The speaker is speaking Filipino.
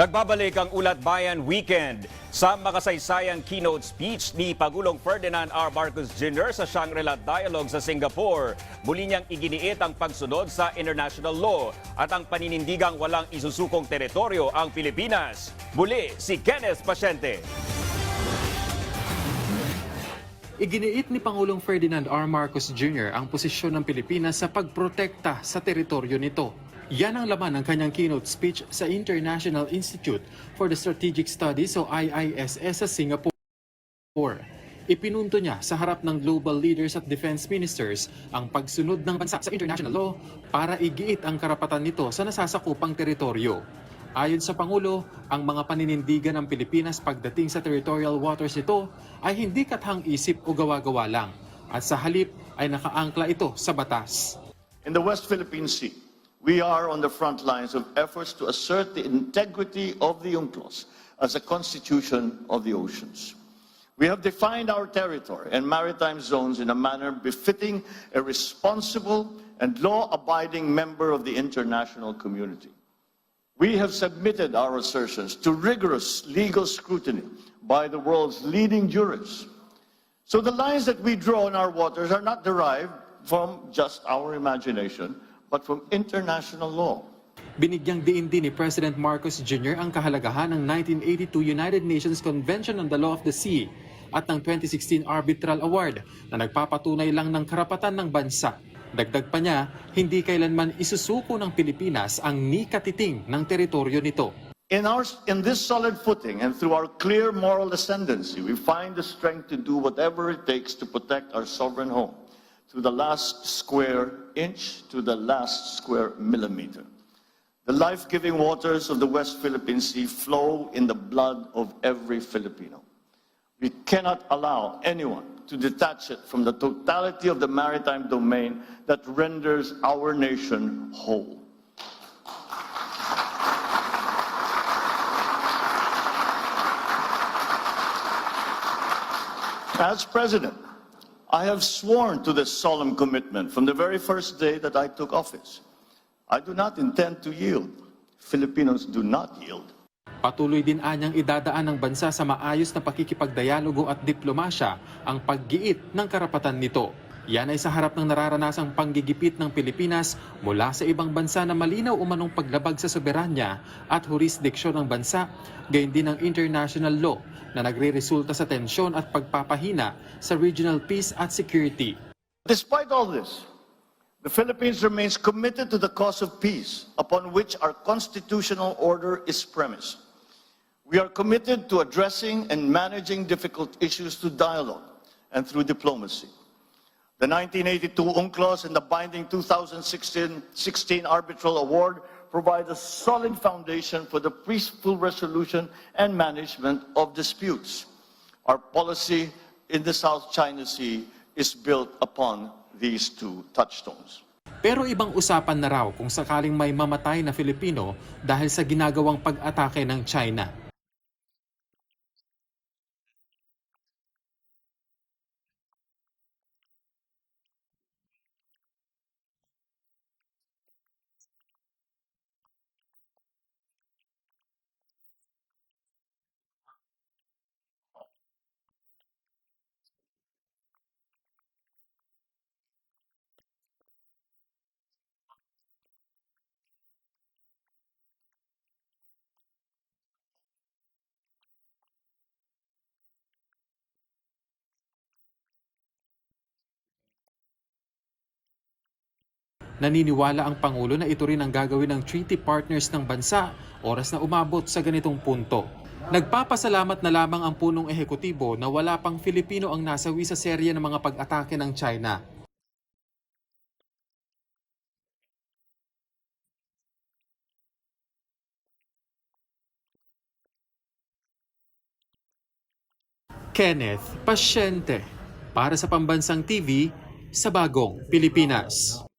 Nagbabalik ang Ulat Bayan Weekend sa makasaysayang keynote speech ni Pagulong Ferdinand R. Marcos Jr. sa Shangri-La Dialogue sa Singapore. Muli niyang iginiit ang pagsunod sa international law at ang paninindigang walang isusukong teritoryo ang Pilipinas. Muli, si Kenneth Pasyente. Iginiit ni Pangulong Ferdinand R. Marcos Jr. ang posisyon ng Pilipinas sa pagprotekta sa teritoryo nito. Yan ang laman ng kanyang keynote speech sa International Institute for the Strategic Studies o IISS sa Singapore. Ipinunto niya sa harap ng global leaders at defense ministers ang pagsunod ng bansa sa international law para igiit ang karapatan nito sa nasasakupang teritoryo. Ayon sa Pangulo, ang mga paninindigan ng Pilipinas pagdating sa territorial waters nito ay hindi kathang isip o gawa-gawa lang at sa halip ay nakaangkla ito sa batas. In the West Philippine Sea, we are on the front lines of efforts to assert the integrity of the UNCLOS as a constitution of the oceans. We have defined our territory and maritime zones in a manner befitting a responsible and law-abiding member of the international community. We have submitted our assertions to rigorous legal scrutiny by the world's leading jurists. So the lines that we draw in our waters are not derived from just our imagination, but from international law. Binigyang diin din ni President Marcos Jr. ang kahalagahan ng 1982 United Nations Convention on the Law of the Sea at ng 2016 Arbitral Award na nagpapatunay lang ng karapatan ng bansa. Dagdag pa niya, hindi kailanman isusuko ng Pilipinas ang nikatiting ng teritoryo nito. In, our, in this solid footing and through our clear moral ascendancy, we find the strength to do whatever it takes to protect our sovereign home, to the last square inch, to the last square millimeter. The life-giving waters of the West Philippine Sea flow in the blood of every Filipino. We cannot allow anyone to detach it from the totality of the maritime domain that renders our nation whole. As president, I have sworn to this solemn commitment from the very first day that I took office. I do not intend to yield. Filipinos do not yield. Patuloy din anyang idadaan ng bansa sa maayos na pakikipagdialogo at diplomasya ang paggiit ng karapatan nito. Yan ay sa harap ng nararanasang panggigipit ng Pilipinas mula sa ibang bansa na malinaw umanong paglabag sa soberanya at jurisdiksyon ng bansa, gayon din ang international law na nagre-resulta sa tensyon at pagpapahina sa regional peace at security. Despite all this, the Philippines remains committed to the cause of peace upon which our constitutional order is premised. We are committed to addressing and managing difficult issues through dialogue and through diplomacy. The 1982 UNCLOS and the binding 2016 16 arbitral award provide a solid foundation for the peaceful resolution and management of disputes. Our policy in the South China Sea is built upon these two touchstones. Pero ibang usapan na raw kung sakaling may mamatay na Filipino dahil sa ginagawang pag-atake ng China. Naniniwala ang Pangulo na ito rin ang gagawin ng treaty partners ng bansa oras na umabot sa ganitong punto. Nagpapasalamat na lamang ang punong ehekutibo na wala pang Filipino ang nasawi sa serye ng mga pag-atake ng China. Kenneth Pasyente para sa Pambansang TV sa Bagong Pilipinas.